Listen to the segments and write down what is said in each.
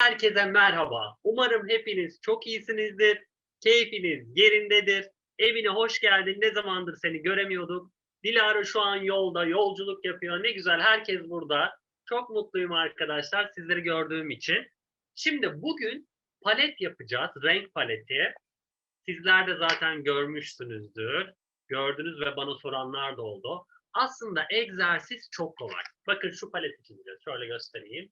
Herkese merhaba. Umarım hepiniz çok iyisinizdir. Keyfiniz yerindedir. Evine hoş geldin. Ne zamandır seni göremiyorduk. Dilara şu an yolda, yolculuk yapıyor. Ne güzel, herkes burada. Çok mutluyum arkadaşlar sizleri gördüğüm için. Şimdi bugün palet yapacağız, renk paleti. Sizler de zaten görmüşsünüzdür. Gördünüz ve bana soranlar da oldu. Aslında egzersiz çok kolay. Bakın şu paleti çizeceğiz. Şöyle göstereyim.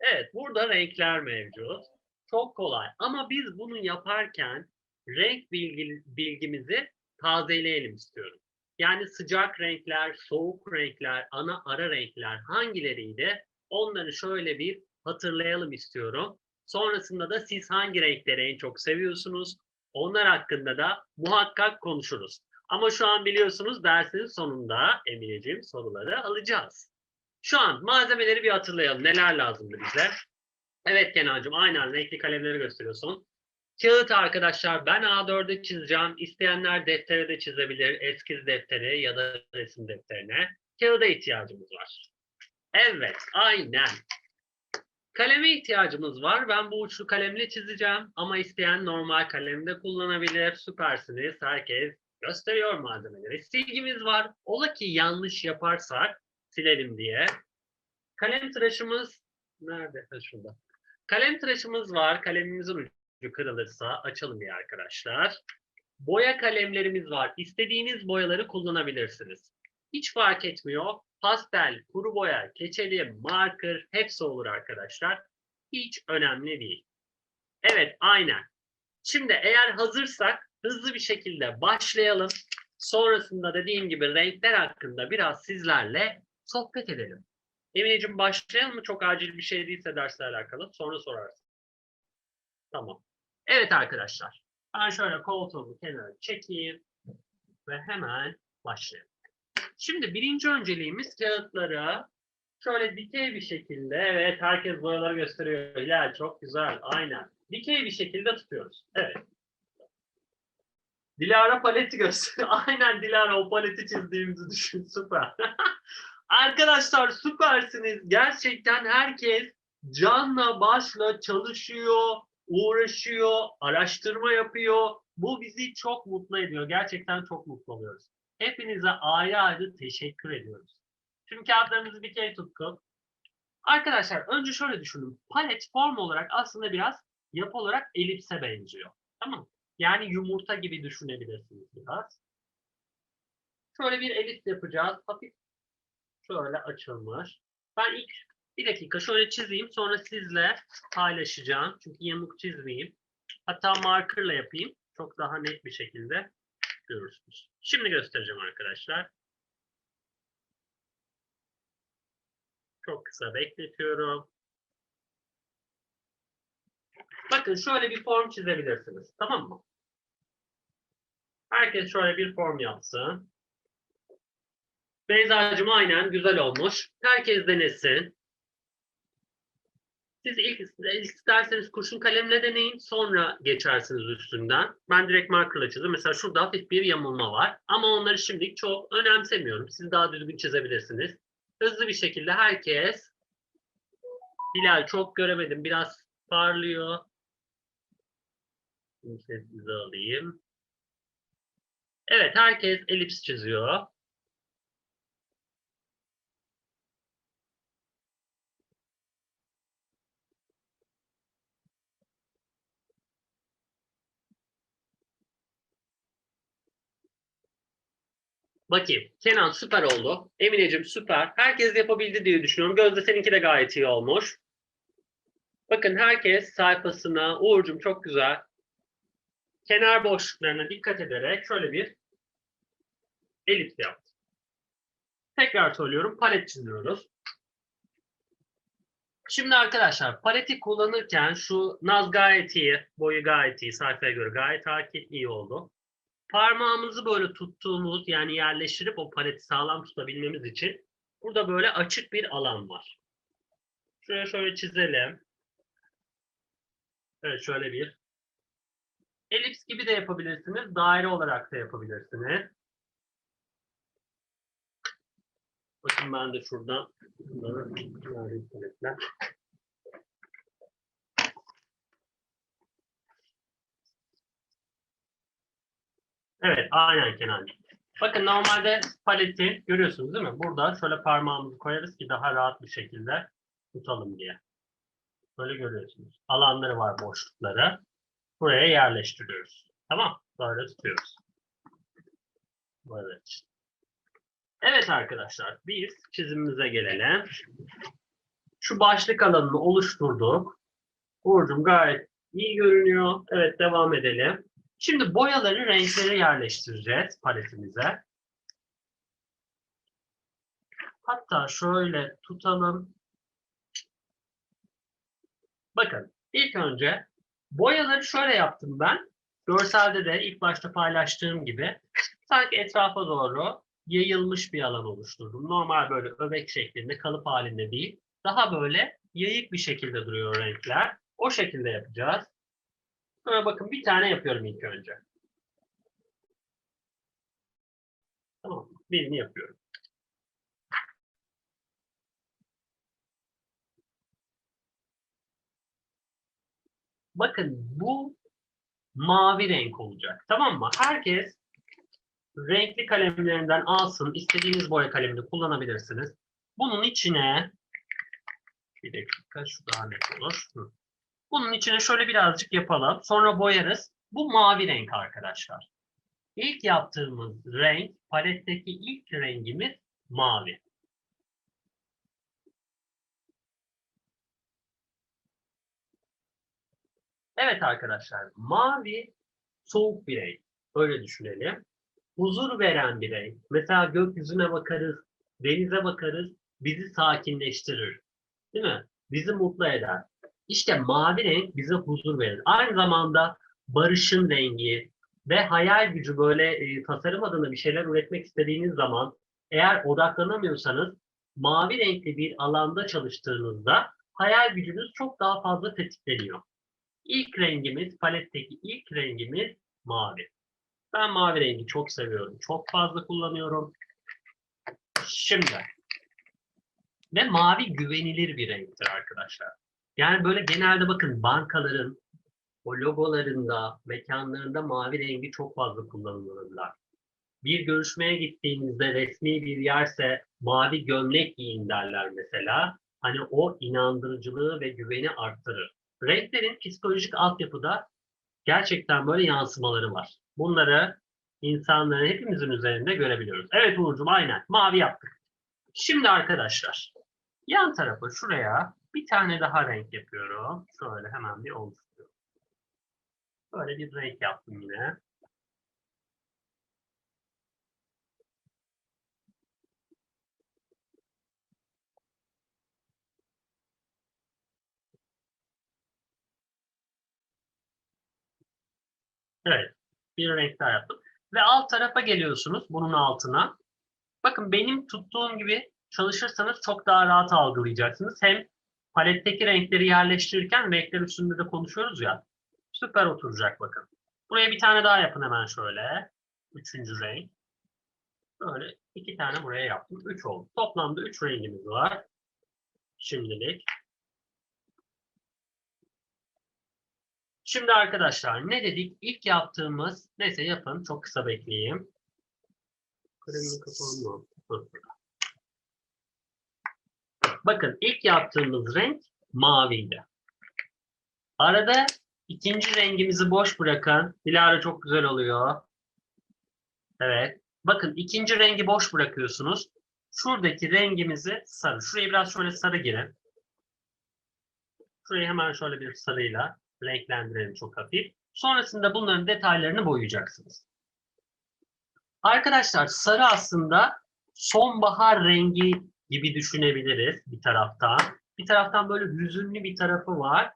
Evet, burada renkler mevcut. Çok kolay. Ama biz bunu yaparken renk bilgi, bilgimizi tazeleyelim istiyorum. Yani sıcak renkler, soğuk renkler, ana ara renkler hangileriydi? Onları şöyle bir hatırlayalım istiyorum. Sonrasında da siz hangi renkleri en çok seviyorsunuz? Onlar hakkında da muhakkak konuşuruz. Ama şu an biliyorsunuz dersin sonunda Emineciğim soruları alacağız. Şu an malzemeleri bir hatırlayalım. Neler lazımdı bize? Evet Kenancığım aynen renkli kalemleri gösteriyorsun. Kağıt arkadaşlar ben A4'e çizeceğim. İsteyenler deftere de çizebilir. Eskiz deftere ya da resim defterine. Kağıda ihtiyacımız var. Evet aynen. Kaleme ihtiyacımız var. Ben bu uçlu kalemle çizeceğim. Ama isteyen normal kalemde kullanabilir. Süpersiniz. Herkes gösteriyor malzemeleri. Silgimiz var. Ola ki yanlış yaparsak silelim diye. Kalem tıraşımız nerede? Ha, şurada. Kalem tıraşımız var. Kalemimizin ucu kırılırsa açalım bir arkadaşlar. Boya kalemlerimiz var. İstediğiniz boyaları kullanabilirsiniz. Hiç fark etmiyor. Pastel, kuru boya, keçeli, marker hepsi olur arkadaşlar. Hiç önemli değil. Evet, aynen. Şimdi eğer hazırsak hızlı bir şekilde başlayalım. Sonrasında dediğim gibi renkler hakkında biraz sizlerle sohbet edelim. Emineciğim başlayalım mı? Çok acil bir şey değilse dersle alakalı. Sonra sorarsın. Tamam. Evet arkadaşlar. Ben şöyle koltuğumu kenara çekeyim. Ve hemen başlayalım. Şimdi birinci önceliğimiz kağıtları şöyle dikey bir şekilde, evet herkes boyaları gösteriyor. Hilal çok güzel, aynen. Dikey bir şekilde tutuyoruz. Evet. Dilara paleti gösteriyor. Aynen Dilara o paleti çizdiğimizi düşün. Süper. Arkadaşlar süpersiniz. Gerçekten herkes canla başla çalışıyor, uğraşıyor, araştırma yapıyor. Bu bizi çok mutlu ediyor. Gerçekten çok mutlu oluyoruz. Hepinize ayrı ayrı teşekkür ediyoruz. Tüm kağıtlarımızı bir kere tuttuk. Arkadaşlar önce şöyle düşünün. Palet form olarak aslında biraz yapı olarak elipse benziyor. Tamam? Yani yumurta gibi düşünebilirsiniz biraz. Şöyle bir elips yapacağız. Hafif şöyle açılmış. Ben ilk bir dakika şöyle çizeyim. Sonra sizle paylaşacağım. Çünkü yamuk çizmeyeyim. Hatta markerla yapayım. Çok daha net bir şekilde görürsünüz. Şimdi göstereceğim arkadaşlar. Çok kısa bekletiyorum. Bakın şöyle bir form çizebilirsiniz. Tamam mı? Herkes şöyle bir form yapsın. Beyza'cığım aynen güzel olmuş. Herkes denesin. Siz ilk isterseniz kurşun kalemle deneyin. Sonra geçersiniz üstünden. Ben direkt markerla çizdim. Mesela şurada hafif bir yamulma var. Ama onları şimdilik çok önemsemiyorum. Siz daha düzgün çizebilirsiniz. Hızlı bir şekilde herkes Hilal çok göremedim. Biraz parlıyor. Sessize alayım. Evet herkes elips çiziyor. Bakayım. Kenan süper oldu. Emineciğim süper. Herkes yapabildi diye düşünüyorum. Gözde seninki de gayet iyi olmuş. Bakın herkes sayfasına. Uğur'cum çok güzel. Kenar boşluklarına dikkat ederek şöyle bir elips yaptı. Tekrar söylüyorum. Palet çiziyoruz. Şimdi arkadaşlar paleti kullanırken şu naz gayet iyi. Boyu gayet iyi. Sayfaya göre gayet iyi oldu parmağımızı böyle tuttuğumuz yani yerleştirip o paleti sağlam tutabilmemiz için burada böyle açık bir alan var. Şuraya şöyle çizelim. Evet şöyle bir. Elips gibi de yapabilirsiniz. Daire olarak da yapabilirsiniz. Bakın ben de şuradan bunları Evet, aynen Kenan. Bakın normalde paleti görüyorsunuz değil mi? Burada şöyle parmağımızı koyarız ki daha rahat bir şekilde tutalım diye. Böyle görüyorsunuz. Alanları var boşlukları. Buraya yerleştiriyoruz. Tamam. Böyle tutuyoruz. Böyle. Evet arkadaşlar biz çizimimize gelelim. Şu başlık alanını oluşturduk. Uğur'cum gayet iyi görünüyor. Evet devam edelim. Şimdi boyaları renklere yerleştireceğiz paletimize. Hatta şöyle tutalım. Bakın ilk önce boyaları şöyle yaptım ben. Görselde de ilk başta paylaştığım gibi sanki etrafa doğru yayılmış bir alan oluşturdum. Normal böyle öbek şeklinde, kalıp halinde değil. Daha böyle yayık bir şekilde duruyor renkler. O şekilde yapacağız. Sonra bakın bir tane yapıyorum ilk önce. Tamam. Birini yapıyorum. Bakın bu mavi renk olacak. Tamam mı? Herkes renkli kalemlerinden alsın. İstediğiniz boya kalemini kullanabilirsiniz. Bunun içine bir dakika şu daha net olur. Bunun içine şöyle birazcık yapalım. Sonra boyarız. Bu mavi renk arkadaşlar. İlk yaptığımız renk, paletteki ilk rengimiz mavi. Evet arkadaşlar, mavi soğuk bir renk. Öyle düşünelim. Huzur veren bir renk. Mesela gökyüzüne bakarız, denize bakarız, bizi sakinleştirir. Değil mi? Bizi mutlu eder. İşte mavi renk bize huzur verir. Aynı zamanda barışın rengi ve hayal gücü böyle e, tasarım adına bir şeyler üretmek istediğiniz zaman eğer odaklanamıyorsanız mavi renkli bir alanda çalıştığınızda hayal gücünüz çok daha fazla tetikleniyor. İlk rengimiz, paletteki ilk rengimiz mavi. Ben mavi rengi çok seviyorum. Çok fazla kullanıyorum. Şimdi ve mavi güvenilir bir renktir arkadaşlar. Yani böyle genelde bakın bankaların o logolarında, mekanlarında mavi rengi çok fazla kullanılırlar. Bir görüşmeye gittiğinizde resmi bir yerse mavi gömlek giyin derler mesela. Hani o inandırıcılığı ve güveni arttırır. Renklerin psikolojik altyapıda gerçekten böyle yansımaları var. Bunları insanların hepimizin üzerinde görebiliyoruz. Evet Uğur'cum aynen mavi yaptık. Şimdi arkadaşlar yan tarafa şuraya bir tane daha renk yapıyorum. Şöyle hemen bir oluşturuyorum. Böyle bir renk yaptım yine. Evet. Bir renk daha yaptım. Ve alt tarafa geliyorsunuz bunun altına. Bakın benim tuttuğum gibi çalışırsanız çok daha rahat algılayacaksınız. Hem paletteki renkleri yerleştirirken renkler üstünde de konuşuyoruz ya. Süper oturacak bakın. Buraya bir tane daha yapın hemen şöyle. Üçüncü renk. Böyle iki tane buraya yaptım. Üç oldu. Toplamda üç rengimiz var. Şimdilik. Şimdi arkadaşlar ne dedik? İlk yaptığımız, neyse yapın. Çok kısa bekleyeyim. Kremli kapağım mı? Bakın ilk yaptığımız renk maviydi. Arada ikinci rengimizi boş bırakan, Dilara çok güzel oluyor. Evet. Bakın ikinci rengi boş bırakıyorsunuz. Şuradaki rengimizi sarı. Şuraya biraz şöyle sarı girin. Şurayı hemen şöyle bir sarıyla renklendirelim çok hafif. Sonrasında bunların detaylarını boyayacaksınız. Arkadaşlar sarı aslında sonbahar rengi gibi düşünebiliriz bir taraftan. Bir taraftan böyle hüzünlü bir tarafı var.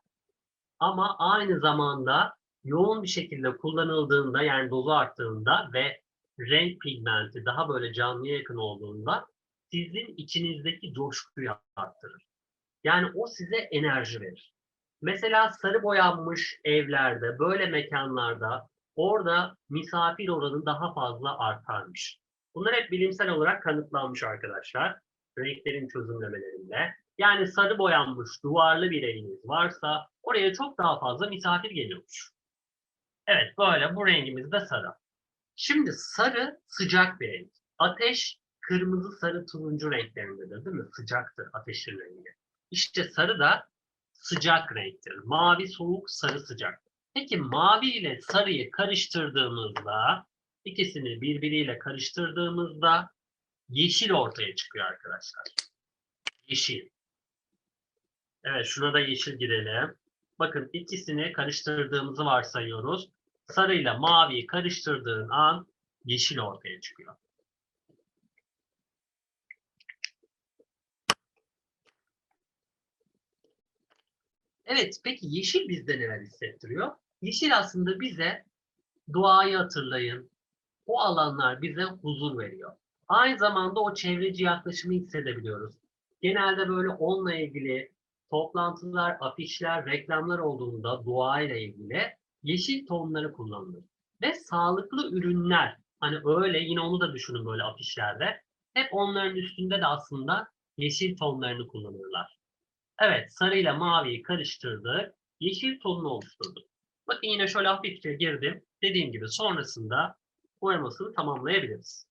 Ama aynı zamanda yoğun bir şekilde kullanıldığında yani dozu arttığında ve renk pigmenti daha böyle canlıya yakın olduğunda sizin içinizdeki coşkuyu arttırır. Yani o size enerji verir. Mesela sarı boyanmış evlerde, böyle mekanlarda orada misafir oranı daha fazla artarmış. Bunlar hep bilimsel olarak kanıtlanmış arkadaşlar. Renklerin çözümlemelerinde. Yani sarı boyanmış duvarlı bir eviniz varsa oraya çok daha fazla misafir geliyormuş. Evet böyle bu rengimiz de sarı. Şimdi sarı sıcak bir renk. Ateş kırmızı, sarı, turuncu renklerindedir değil mi? Sıcaktır ateşin rengi. İşte sarı da sıcak renktir. Mavi soğuk, sarı sıcak. Peki mavi ile sarıyı karıştırdığımızda, ikisini birbiriyle karıştırdığımızda yeşil ortaya çıkıyor arkadaşlar. Yeşil. Evet şuna da yeşil girelim. Bakın ikisini karıştırdığımızı varsayıyoruz. Sarıyla maviyi karıştırdığın an yeşil ortaya çıkıyor. Evet, peki yeşil bizde neler hissettiriyor? Yeşil aslında bize doğayı hatırlayın. O alanlar bize huzur veriyor. Aynı zamanda o çevreci yaklaşımı hissedebiliyoruz. Genelde böyle onunla ilgili toplantılar, afişler, reklamlar olduğunda doğayla ilgili yeşil tonları kullanılır. Ve sağlıklı ürünler, hani öyle yine onu da düşünün böyle afişlerde. Hep onların üstünde de aslında yeşil tonlarını kullanırlar. Evet, sarıyla maviyi karıştırdık. Yeşil tonunu oluşturduk. Bakın yine şöyle hafifçe girdim. Dediğim gibi sonrasında boyamasını tamamlayabiliriz.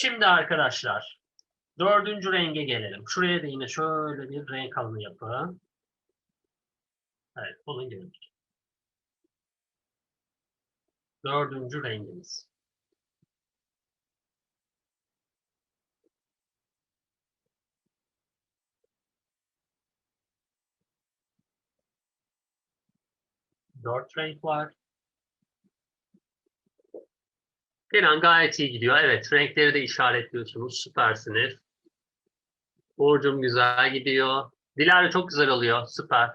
Şimdi arkadaşlar dördüncü renge gelelim. Şuraya da yine şöyle bir renk alanı yapın. Evet, bunu girdik. Dördüncü rengimiz. Dört renk var. Kenan gayet iyi gidiyor. Evet, renkleri de işaretliyorsunuz. Süpersiniz. Burcum güzel gidiyor. Dilara çok güzel oluyor. Süper.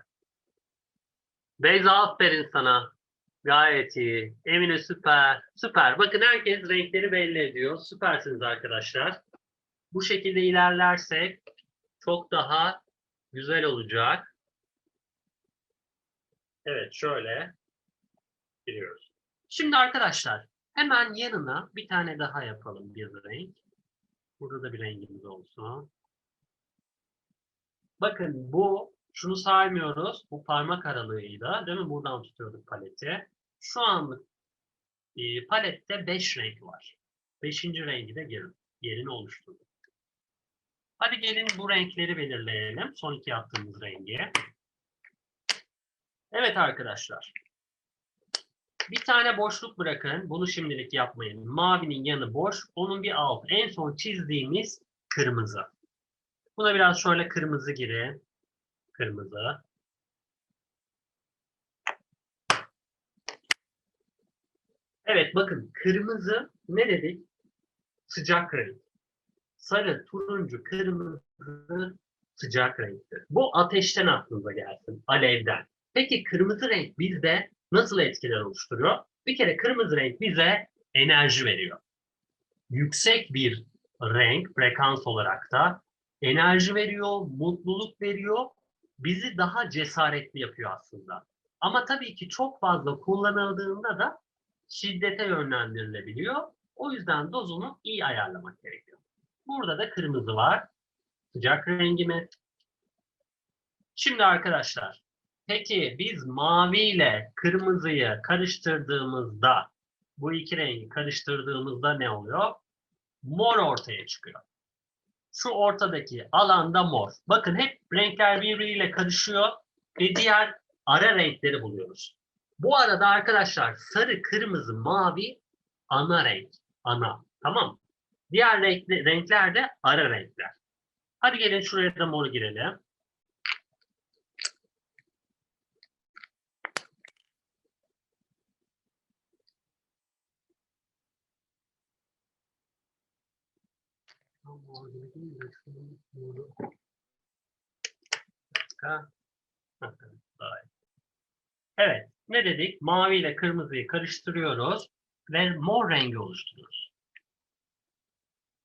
Beyza aferin sana. Gayet iyi. Emine süper. Süper. Bakın herkes renkleri belli ediyor. Süpersiniz arkadaşlar. Bu şekilde ilerlersek çok daha güzel olacak. Evet şöyle giriyoruz. Şimdi arkadaşlar hemen yanına bir tane daha yapalım bir renk. Burada da bir rengimiz olsun. Bakın bu şunu saymıyoruz. Bu parmak aralığıyla değil mi? Buradan tutuyorduk paleti. Şu anlık e, palette 5 renk var. 5. rengi de gelin, yerini oluşturduk. Hadi gelin bu renkleri belirleyelim. Son iki yaptığımız rengi. Evet arkadaşlar. Bir tane boşluk bırakın. Bunu şimdilik yapmayın. Mavinin yanı boş. Onun bir alt. En son çizdiğimiz kırmızı. Buna biraz şöyle kırmızı girin. Kırmızı. Evet bakın kırmızı ne dedik? Sıcak renk. Sarı, turuncu, kırmızı sıcak renktir. Bu ateşten aklınıza gelsin. Alevden. Peki kırmızı renk bizde nasıl etkiler oluşturuyor? Bir kere kırmızı renk bize enerji veriyor. Yüksek bir renk frekans olarak da enerji veriyor, mutluluk veriyor, bizi daha cesaretli yapıyor aslında. Ama tabii ki çok fazla kullanıldığında da şiddete yönlendirilebiliyor. O yüzden dozunu iyi ayarlamak gerekiyor. Burada da kırmızı var. Sıcak rengimiz. Şimdi arkadaşlar, peki biz mavi ile kırmızıyı karıştırdığımızda, bu iki rengi karıştırdığımızda ne oluyor? Mor ortaya çıkıyor şu ortadaki alanda mor. Bakın hep renkler birbiriyle karışıyor ve diğer ara renkleri buluyoruz. Bu arada arkadaşlar sarı, kırmızı, mavi ana renk. Ana. Tamam Diğer renkli, renkler de ara renkler. Hadi gelin şuraya da mor girelim. Evet, ne dedik? Mavi ile kırmızıyı karıştırıyoruz ve mor rengi oluşturuyoruz.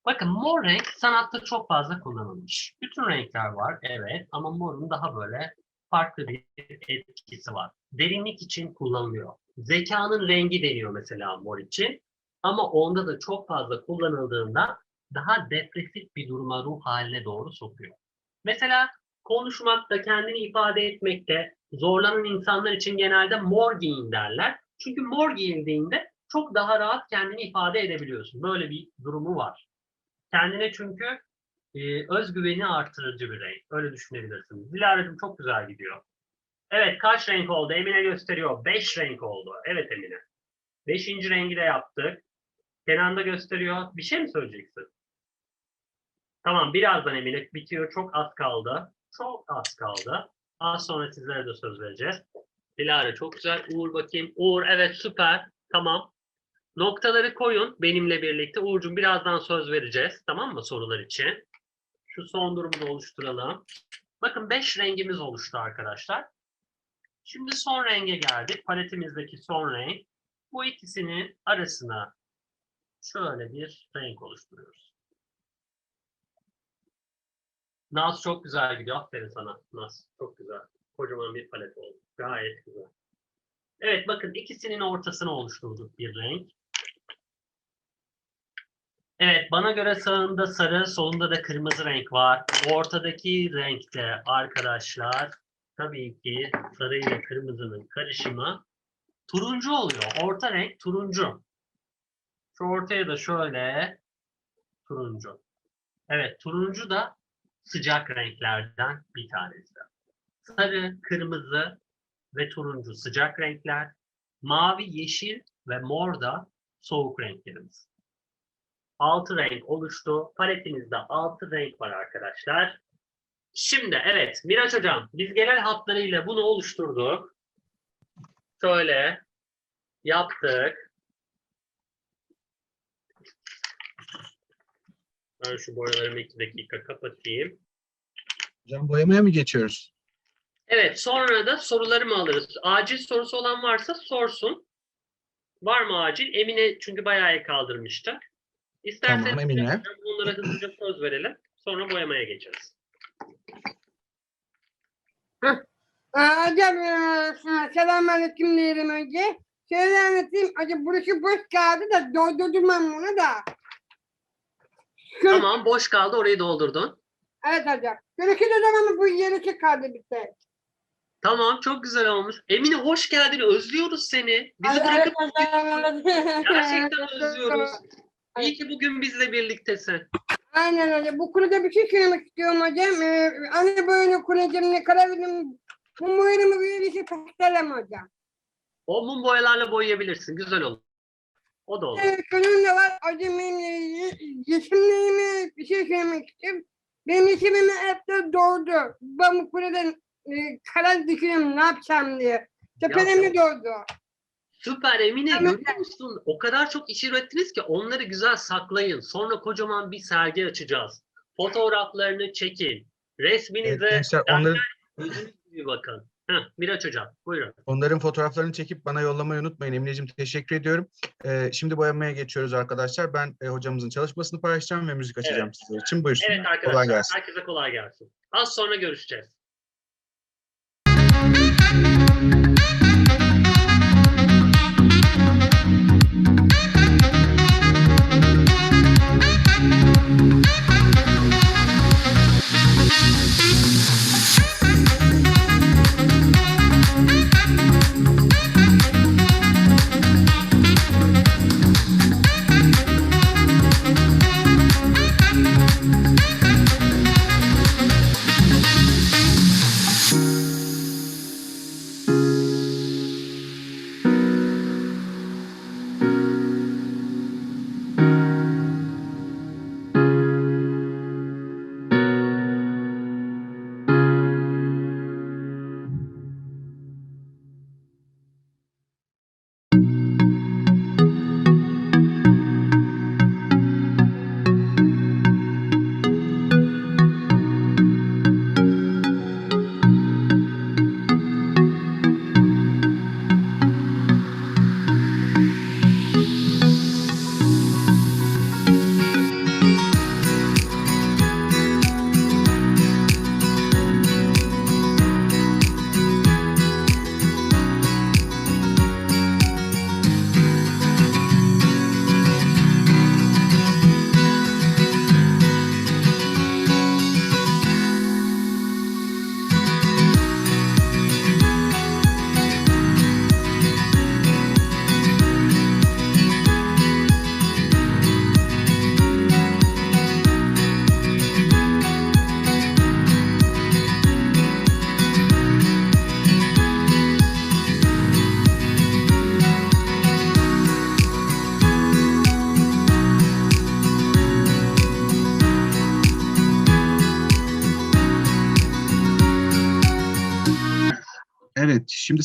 Bakın mor renk sanatta çok fazla kullanılmış. Bütün renkler var, evet ama morun daha böyle farklı bir etkisi var. Derinlik için kullanılıyor. Zekanın rengi deniyor mesela mor için. Ama onda da çok fazla kullanıldığında daha depresif bir duruma, ruh haline doğru sokuyor. Mesela konuşmakta, kendini ifade etmekte zorlanan insanlar için genelde mor giyin derler. Çünkü mor giyindiğinde çok daha rahat kendini ifade edebiliyorsun. Böyle bir durumu var. Kendine çünkü e, özgüveni artırıcı bir renk. Öyle düşünebilirsin. Dilara'cığım çok güzel gidiyor. Evet kaç renk oldu? Emine gösteriyor. Beş renk oldu. Evet Emine. Beşinci rengi de yaptık. Kenan da gösteriyor. Bir şey mi söyleyeceksin? Tamam birazdan Emine bitiyor. Çok az kaldı. Çok az kaldı. Az sonra sizlere de söz vereceğiz. Dilara çok güzel. Uğur bakayım. Uğur evet süper. Tamam. Noktaları koyun benimle birlikte. Uğur'cum birazdan söz vereceğiz. Tamam mı sorular için? Şu son durumu da oluşturalım. Bakın 5 rengimiz oluştu arkadaşlar. Şimdi son renge geldik. Paletimizdeki son renk. Bu ikisinin arasına şöyle bir renk oluşturuyoruz. Naz çok güzel gidiyor. Aferin sana Naz. Çok güzel. Kocaman bir palet oldu. Gayet güzel. Evet bakın ikisinin ortasını oluşturduk bir renk. Evet bana göre sağında sarı, solunda da kırmızı renk var. Ortadaki renkte arkadaşlar tabii ki sarı ile kırmızının karışımı turuncu oluyor. Orta renk turuncu. Şu ortaya da şöyle turuncu. Evet turuncu da sıcak renklerden bir tanesi. Sarı, kırmızı ve turuncu sıcak renkler. Mavi, yeşil ve mor da soğuk renklerimiz. Altı renk oluştu. Paletimizde altı renk var arkadaşlar. Şimdi evet Miraç Hocam biz genel hatlarıyla bunu oluşturduk. Şöyle yaptık. Ben şu boyalarımı iki dakika kapatayım. Hocam boyamaya mı geçiyoruz? Evet, sonra da sorularımı alırız. Acil sorusu olan varsa sorsun. Var mı acil? Emine çünkü bayağı el kaldırmıştı. İsterseniz Tamam, Emine. onlara hızlıca söz verelim. Sonra boyamaya geçeriz. Aa, Hocam sana selamünaleyküm diyelim önce. Şöyle anlatayım. Hocam burası boş kaldı da doldurdum bunu da. Şu, Tamam, boş kaldı. Orayı doldurdun. Evet hocam. Şuradaki de zaman bu yarısı kaldı bir tek. Tamam, çok güzel olmuş. Emine hoş geldin. Özlüyoruz seni. Bizi bırakıp gerçekten özlüyoruz. İyi ki bugün bizle birliktesin. Aynen hocam. Bu konuda bir şey söylemek istiyorum hocam. Ee, hani böyle kuracağım ne kadar benim bu muhürümü bir bir şey pastelem hocam. O mum boyalarla boyayabilirsin. Güzel olur. O da olur. Evet, şunun da var. E, yeşimliğime bir şey söylemek istiyorum. Benim yeşimimi hep de doğdu. Ben bu kureden e, karar düşünüyorum ne yapacağım diye. Tepelemi doğdu. Süper Emine Tamam. görüyor musun? O kadar çok iş ürettiniz ki onları güzel saklayın. Sonra kocaman bir sergi açacağız. Fotoğraflarını çekin. Resminize Evet, gençler gözünüz gibi bakın. Heh, Miraç Hocam buyurun. onların fotoğraflarını çekip bana yollamayı unutmayın. Emineciğim teşekkür ediyorum. Ee, şimdi boyamaya geçiyoruz arkadaşlar. Ben e, hocamızın çalışmasını paylaşacağım ve müzik açacağım sizler için. Buyursunlar. Evet Kolay arkadaşlar gelsin. herkese kolay gelsin. Az sonra görüşeceğiz.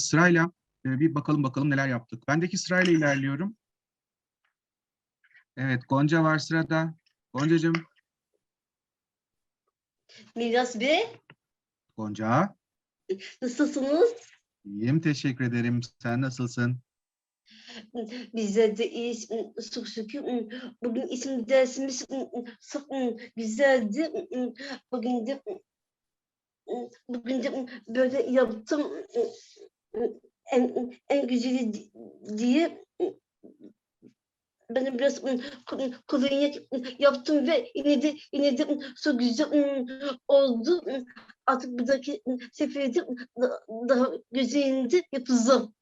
Sırayla e, bir bakalım bakalım neler yaptık. Bendeki sırayla ilerliyorum. Evet, Gonca var sırada. Goncacığım, Miras Bey, Gonca. nasılsınız? İyiyim, teşekkür ederim. Sen nasılsın? Bizler de iyiyiz. Çok şükür. Bugün isim dersimiz çok güzeldi. Bugün de bugün de böyle yaptım. En, en güzeli di- diye ben biraz kolonya yaptım ve yine de yine çok güzel oldu. Artık buradaki seferi de daha güzelinde yapacağım.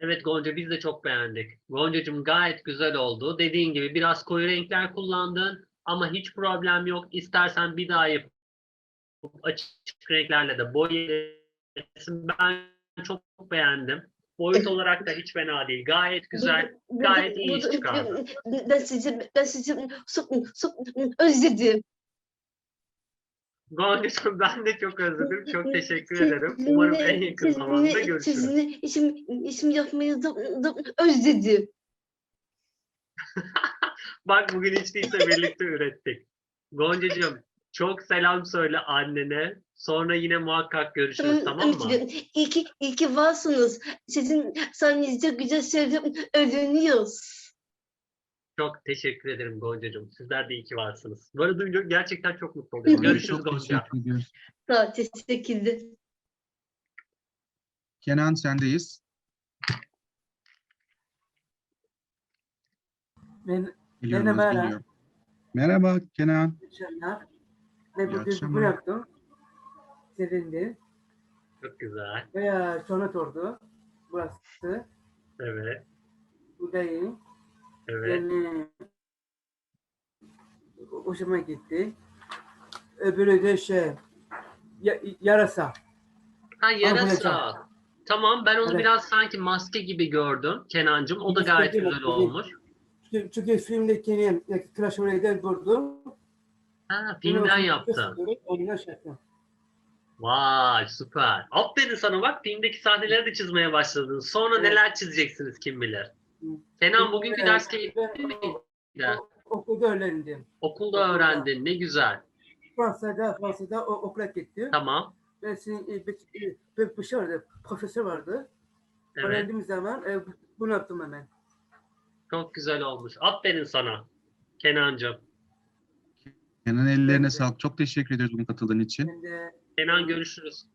Evet Gonca biz de çok beğendik. Goncacığım gayet güzel oldu. Dediğin gibi biraz koyu renkler kullandın ama hiç problem yok. İstersen bir daha yapıp açık renklerle de boyayabilirsin. Ben çok beğendim. Boyut olarak da hiç fena değil. Gayet güzel. Gayet iyi iş çıkardın. Ben sizi ben sizi çok çok özledim. Goncacığım ben de çok özledim. Çok teşekkür ederim. Umarım en yakın zamanda görüşürüz. Sizinle işim işim yapmayı da, da özledim. Bak bugün hiç değilse birlikte ürettik. Goncacığım çok selam söyle annene. Sonra yine muhakkak görüşürüz tamam mı? Ümit'ciğim, İyi ki, iyi ki varsınız. Sizin sayenizde güzel şeyler öğreniyoruz. Çok teşekkür ederim Goncacığım. Sizler de iyi ki varsınız. Böyle duyunca gerçekten çok mutlu oluyorum. Görüşürüz Gonca. teşekkür ediyoruz. Sağ ol, teşekkürler. Kenan sendeyiz. Ben Biliyorum, Merhaba. Merhaba Kenan. akşamlar. Ve İyi bugün akşamlar. bu yaptım. Sevindim. Çok güzel. Bayağı sonat oldu. Burası. Evet. Bu da iyi. Evet. Yani hoşuma gitti. Öbürü de şey ya- yarasa. Ha yarasa. Tamam ben onu Evet. biraz sanki maske gibi gördüm Kenancığım. O da Maske gayet değil, güzel maske değil. olmuş. Çünkü, çünkü filmdekini Clash Royale'den buldum. Ha filmden yaptın. Onunla şey yaptım. Vay süper. Aferin sana bak filmdeki sahneleri de çizmeye başladın. Sonra Evet. neler çizeceksiniz kim bilir. Kenan bugünkü Evet, ders keyifli miydi? Okulda öğrendim. Okulda okulda. öğrendin ne güzel. Fransa'da, Fransa'da o, okula gittim. Tamam. Ben senin bir, bir, bir, bir şey vardı, profesör vardı. Evet. Öğrendiğim zaman e, bunu yaptım hemen. Çok güzel olmuş. Aferin sana Kenancığım. Kenan ellerine Evet. sağlık. Çok teşekkür ediyoruz bunu katıldığın için. Ben de Kenan görüşürüz.